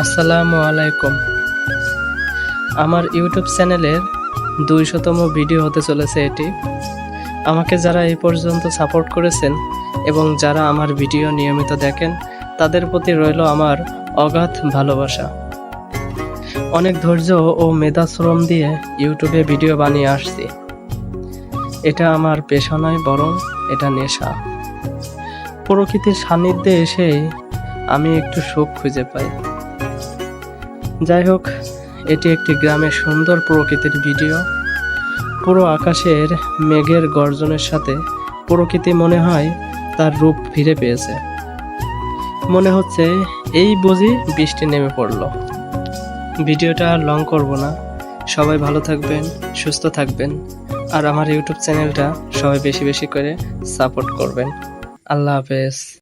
আসসালামু আলাইকুম। আমার ইউটিউব চ্যানেলের দুইশতম ভিডিও হতে চলেছে এটি। আমাকে যারা এই পর্যন্ত সাপোর্ট করেছেন এবং যারা আমার ভিডিও নিয়মিত দেখেন, তাদের প্রতি রইল আমার অগাধ ভালোবাসা। অনেক ধৈর্য ও মেধা শ্রম দিয়ে ইউটিউবে ভিডিও বানিয়ে আসছি। এটা আমার পেশা নয়, বরং এটা নেশা। প্রকৃতির সান্নিধ্যে এসে আমি একটু সুখ খুঁজে পাই। যাই হোক, এটি একটি গ্রামের সুন্দর প্রকৃতির ভিডিও। পুরো আকাশের মেঘের গর্জনের সাথে প্রকৃতি মনে হয় তার রূপ ফিরে পেয়েছে। মনে হচ্ছে এই বুঝি বৃষ্টি নেমে পড়ল। ভিডিওটা আর লং করব না। সবাই ভালো থাকবেন, সুস্থ থাকবেন, আর আমার ইউটিউব চ্যানেলটা সবাই বেশি বেশি করে সাপোর্ট করবেন। আল্লাহ হাফেজ।